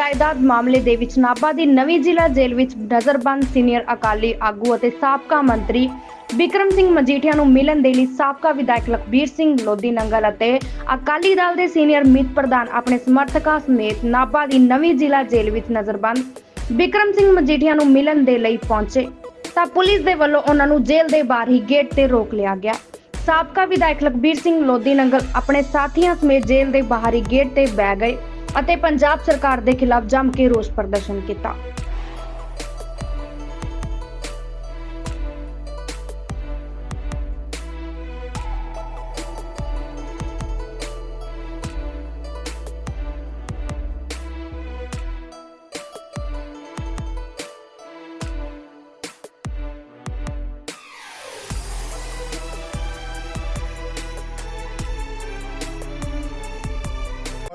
ਜਾਇਦਾਦ ਮਾਮਲੇ ਦੇ ਵਿੱਚ ਨਾਭਾ ਦੀ ਨਵੀਂ ਜ਼ਿਲ੍ਹਾ ਜੇਲ੍ਹ ਵਿੱਚ ਨਜ਼ਰਬੰਦ ਸੀਨੀਅਰ ਅਕਾਲੀ ਆਗੂ ਅਤੇ ਸਾਬਕਾ ਮੰਤਰੀ ਬਿਕਰਮ ਸਿੰਘ ਮਜੀਠੀਆ ਨੂੰ ਮਿਲਣ ਦੇ ਲਈ ਸਾਬਕਾ ਵਿਧਾਇਕ ਲਖਬੀਰ ਸਿੰਘ ਲੋਧੀ ਨੰਗਲ ਅਤੇ ਅਕਾਲੀ ਦਲ ਦੇ ਸੀਨੀਅਰ ਮੀਤ ਪ੍ਰਧਾਨ ਆਪਣੇ ਸਮਰਥਕਾਂ ਸਮੇਤ ਨਾਭਾ ਦੀ ਨਵੀਂ ਜ਼ਿਲ੍ਹਾ ਜੇਲ੍ਹ ਵਿੱਚ ਨਜ਼ਰਬੰਦ ਬਿਕਰਮ ਸਿੰਘ ਮਜੀਠੀਆ ਨੂੰ ਮਿਲਣ ਦੇ ਲਈ ਪਹੁੰਚੇ ਤਾਂ ਪੁਲਿਸ ਦੇ ਵੱਲੋਂ ਉਹਨਾਂ ਨੂੰ ਜੇਲ੍ਹ ਦੇ ਬਾਹਰ ਹੀ ਗੇਟ ਤੇ ਰੋਕ ਲਿਆ ਗਿਆ। ਸਾਬਕਾ ਵਿਧਾਇਕ ਲਖਬੀਰ ਸਿੰਘ ਲੋਧੀ ਨੰਗਲ ਆਪਣੇ ਸਾਥੀਆਂ ਸਮੇਤ ਜੇਲ੍ਹ ਦੇ ਬਾਹਰੀ ਗੇਟ ਤੇ ਬਹਿ ਗਏ। ਅਤੇ ਪੰਜਾਬ ਸਰਕਾਰ ਦੇ ਖਿਲਾਫ ਜੰਮ ਕੇ ਰੋਸ ਪ੍ਰਦਰਸ਼ਨ ਕੀਤਾ।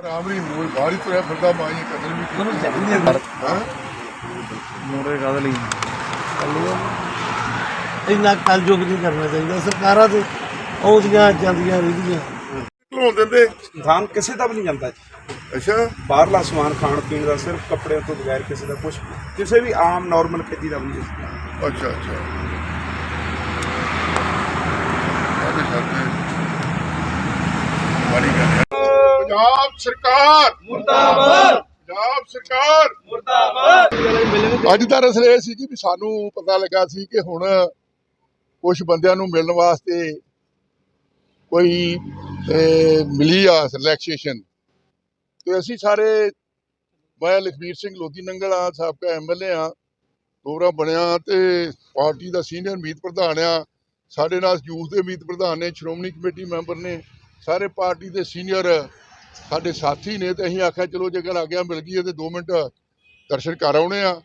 ਰਾਮਰੀ ਮੂਲ ਬਾਹਰੀ ਤੁਰਿਆ ਫਿਰਦਾ ਮਾਈ ਕਤਲ ਵੀ ਕੀਤੀ। ਹਾਂ? ਮੋਰੇ ਕਾਹਦੇ ਲਈ? ਇੰਨਾ ਕਲਯੁਗ ਨਹੀਂ ਕਰਨਾ ਚਾਹੀਦਾ। ਸਰਕਾਰਾਂ ਤੇ ਆਉਂਦੀਆਂ ਜਾਂਦੀਆਂ ਰਹਿੰਦੀਆਂ। ਘਲੋਂ ਦਿੰਦੇ। ਇਨਸਾਨ ਕਿਸੇ ਦਾ ਵੀ ਨਹੀਂ ਜਾਂਦਾ ਜੀ। ਅੱਛਾ। ਬਾਹਰਲਾ ਸਮਾਨ ਖਾਣ ਪੀਣ ਦਾ ਸਿਰਫ ਕੱਪੜਿਆਂ ਤੋਂ ਬਗੈਰ ਕਿਸੇ ਦਾ ਕੁਝ ਕਿਸੇ ਵੀ ਆਮ ਨਾਰਮਲ ਖੇਤੀ ਦਾ ਵੀ ਨਹੀਂ। ਅੱਛਾ ਅੱਛਾ। ਸਾਡੇ ਸਾਡੇ ਬੜੀ ਗੱਲ ਹੈ ਪੰਜਾਬ ਸਰਕਾਰ। ਮੁਰਦਾਬਾਦ। ਪੰਜਾਬ ਸਰਕਾਰ। ਮੁਰਦਾਬਾਦ। ਅੱਜ ਦਾ ਰਸਲੇ ਇਹ ਸੀ ਜੀ ਵੀ ਸਾਨੂੰ ਪਤਾ ਲੱਗਾ ਸੀ ਕਿ ਹੁਣ ਕੁਝ ਬੰਦਿਆਂ ਨੂੰ ਮਿਲਣ ਵਾਸਤੇ ਕੋਈ ਮਿਲੀ ਆ ਰਿਲੈਕਸੇਸ਼ਨ ਤੇ ਅਸੀਂ ਸਾਰੇ ਮੈਂ ਲਖਬੀਰ ਸਿੰਘ ਲੋਧੀ ਨੰਗਲ ਆ ਸਾਬਕਾ ਐਮਐਲਏ ਆ ਪ੍ਰੋਗਰਾਮ ਬਣਿਆ ਤੇ ਪਾਰਟੀ ਦਾ ਸੀਨੀਅਰ ਮੀਤ ਪ੍ਰਧਾਨ ਆ। ਸਾਡੇ ਨਾਲ ਯੂਥ ਦੇ ਮੀਤ ਪ੍ਰਧਾਨ ਨੇ ਸ਼੍ਰੋਮਣੀ ਕਮੇਟੀ ਮੈਂਬਰ ਨੇ ਸਾਰੇ ਪਾਰਟੀ ਦੇ ਸੀਨੀਅਰ ਸਾਡੇ ਸਾਥੀ ਨੇ ਤੇ ਅਸੀਂ ਆਖਿਆ, ਚਲੋ ਜੇਕਰ ਗੱਲ ਆ ਗਿਆ, ਮਿਲ ਗਈ ਹੈ ਤੇ 2 ਮਿੰਟ ਦਰਸ਼ਨ ਕਰ ਆਉਣੇ ਆ।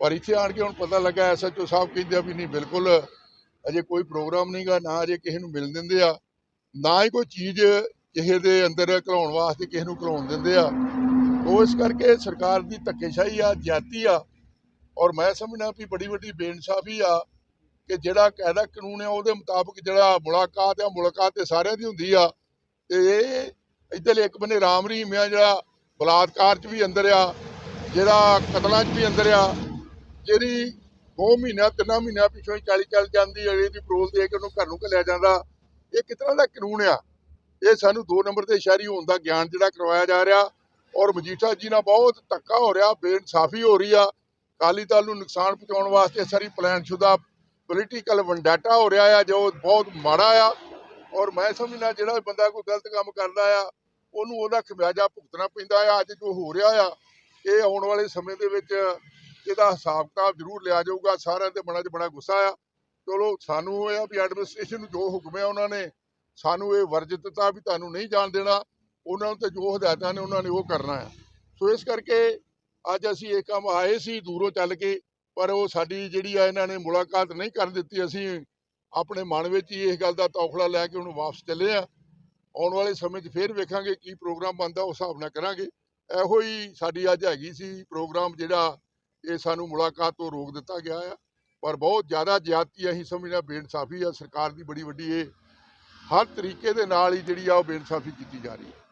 ਪਰ ਇੱਥੇ ਆਣ ਕੇ ਹੁਣ ਪਤਾ ਲੱਗਾ ਐਸਐਚਓ ਸਾਹਿਬ ਕਹਿੰਦੇ ਆ ਵੀ ਨਹੀਂ, ਬਿਲਕੁਲ ਅਜੇ ਕੋਈ ਪ੍ਰੋਗਰਾਮ ਨਹੀਂਗਾ ਨਾ ਅਜੇ ਕਿਸੇ ਨੂੰ ਮਿਲ ਦਿੰਦੇ ਆ, ਨਾ ਹੀ ਕੋਈ ਚੀਜ਼ ਕਿਸੇ ਦੇ ਅੰਦਰ ਘਲਾਉਣ ਵਾਸਤੇ ਕਿਸੇ ਨੂੰ ਘਲਾਉਣ ਦਿੰਦੇ ਆ। ਉਹ ਇਸ ਕਰਕੇ ਸਰਕਾਰ ਦੀ ਧੱਕੇਸ਼ਾਹੀ ਆ, ਜਾਤੀ ਆ, ਔਰ ਮੈਂ ਸਮਝਣਾ ਵੀ ਬੜੀ ਵੱਡੀ ਬੇਇਨਸਾਫੀ ਆ ਕਿ ਜਿਹੜਾ ਕਾਇਦਾ ਕਾਨੂੰਨ ਆ, ਉਹਦੇ ਮੁਤਾਬਕ ਜਿਹੜਾ ਮੁਲਾਕਾਤ ਆ, ਮੁਲਾਕਾਤ ਤੇ ਸਾਰਿਆਂ ਦੀ ਹੁੰਦੀ ਆ, ਤੇ ਇੱਧਰਲੇ ਇੱਕ ਬੰਨੇ ਰਾਮ ਰਹੀਮ ਆ, ਜਿਹੜਾ ਬਲਾਤਕਾਰ 'ਚ ਵੀ ਅੰਦਰ ਆ, ਜਿਹੜਾ ਕਤਲਾਂ 'ਚ ਵੀ ਅੰਦਰ ਆ, ਜਿਹੜੀ 2 ਮਹੀਨਿਆਂ, ਤਿੰਨਾਂ ਮਹੀਨਿਆਂ ਪਿੱਛੋਂ ਹੀ ਚਾਲੀ ਚੱਲ ਜਾਂਦੀ ਅਗਲੇ ਦੀ ਪਰੋਲ ਦੇ ਕੇ ਉਹਨੂੰ ਘਰ ਨੂੰ ਘੱਲਿਆ ਜਾਂਦਾ। ਇਹ ਕਿਸ ਤਰ੍ਹਾਂ ਦਾ ਕਾਨੂੰਨ ਆ? ਇਹ ਸਾਨੂੰ 2 ਨੰਬਰ ਤੇ ਸ਼ਹਿਰੀ ਹੋਣ ਦਾ ਗਿਆਨ ਜਿਹੜਾ ਕਰਵਾਇਆ ਜਾ ਰਿਹਾ ਔਰ ਮਜੀਠਾ ਜੀ ਨਾਲ ਬਹੁਤ ਧੱਕਾ ਹੋ ਰਿਹਾ, ਬੇਇਨਸਾਫੀ ਹੋ ਰਹੀ ਆ। ਅਕਾਲੀ ਦਲ ਨੂੰ ਨੁਕਸਾਨ ਪਹੁੰਚਾਉਣ ਵਾਸਤੇ ਸਾਰੀ ਪਲਾਨਸ਼ੁਦਾ ਪੋਲੀਟੀਕਲ ਵੰਡਾਟਾ ਹੋ ਰਿਹਾ ਆ, ਜੋ ਬਹੁਤ ਮਾੜਾ ਆ। ਔਰ ਮੈਂ ਸਮਝਣਾ ਜਿਹੜਾ ਬੰਦਾ ਕੋਈ ਗਲਤ ਕੰਮ ਕਰਦਾ ਆ, ਉਹਨੂੰ ਉਹਦਾ ਖਮਿਆਜਾ ਭੁਗਤਣਾ ਪੈਂਦਾ ਆ। ਅੱਜ ਜੋ ਹੋ ਰਿਹਾ ਆ, ਇਹ ਆਉਣ ਵਾਲੇ ਸਮੇਂ ਦੇ ਵਿੱਚ ਇਹਦਾ ਹਿਸਾਬ ਕਿਤਾਬ ਜ਼ਰੂਰ ਲਿਆ ਜਾਊਗਾ। ਸਾਰਿਆਂ ਦੇ ਮਨਾਂ 'ਚ ਬੜਾ ਗੁੱਸਾ ਆ। ਚਲੋ, ਸਾਨੂੰ ਇਹ ਆ ਵੀ ਐਡਮਿਨਿਸਟ੍ਰੇਸ਼ਨ ਨੂੰ ਜੋ ਹੁਕਮ ਹੈ ਉਹਨਾਂ ਨੇ, ਸਾਨੂੰ ਇਹ ਵਰਜ ਦਿੱਤਾ ਵੀ ਤੁਹਾਨੂੰ ਨਹੀਂ ਜਾਣ ਦੇਣਾ। ਉਹਨਾਂ ਨੂੰ ਤੇ ਜੋ ਹਦਾਇਤਾਂ ਨੇ ਉਹਨਾਂ ਨੇ ਉਹ ਕਰਨਾ ਹੈ ਸੋ ਇਸ ਕਰਕੇ ਅੱਜ ਅਸੀਂ ਇਹ ਕੰਮ ਆਏ ਸੀ ਦੂਰੋਂ ਚੱਲ ਕੇ, ਪਰ ਉਹ ਸਾਡੀ ਜਿਹੜੀ ਆ, ਇਹਨਾਂ ਨੇ ਮੁਲਾਕਾਤ ਨਹੀਂ ਕਰ ਦਿੱਤੀ। ਅਸੀਂ ਆਪਣੇ ਮਨ ਵਿੱਚ ਹੀ ਇਸ ਗੱਲ ਦਾ ਤੌਖਲਾ ਲੈ ਕੇ ਉਹਨੂੰ ਵਾਪਸ ਚੱਲੇ ਆ ਆਉਣ ਵਾਲੇ ਸਮੇਂ 'ਚ ਫੇਰ ਵੇਖਾਂਗੇ ਕੀ ਪ੍ਰੋਗਰਾਮ ਬਣਦਾ, ਉਸ ਹਿਸਾਬ ਨਾਲ ਕਰਾਂਗੇ। ਇਹੋ ਹੀ ਸਾਡੀ ਅੱਜ ਹੈਗੀ ਸੀ ਪ੍ਰੋਗਰਾਮ ਜਿਹੜਾ ਇਹ ਸਾਨੂੰ ਮੁਲਾਕਾਤ ਤੋਂ ਰੋਕ ਦਿੱਤਾ ਗਿਆ ਆ। ਪਰ ਬਹੁਤ ਜ਼ਿਆਦਾ ਜ਼ਿਆਦਤੀ ਅਸੀਂ ਸਮਝਣਾ ਬੇਇਨਸਾਫੀ ਆ। ਸਰਕਾਰ ਦੀ ਬੜੀ ਵੱਡੀ ਇਹ ਹਰ ਤਰੀਕੇ ਦੇ ਨਾਲ ਹੀ ਜਿਹੜੀ ਆ ਉਹ ਬੇਇਨਸਾਫੀ ਕੀਤੀ ਜਾ ਰਹੀ ਹੈ।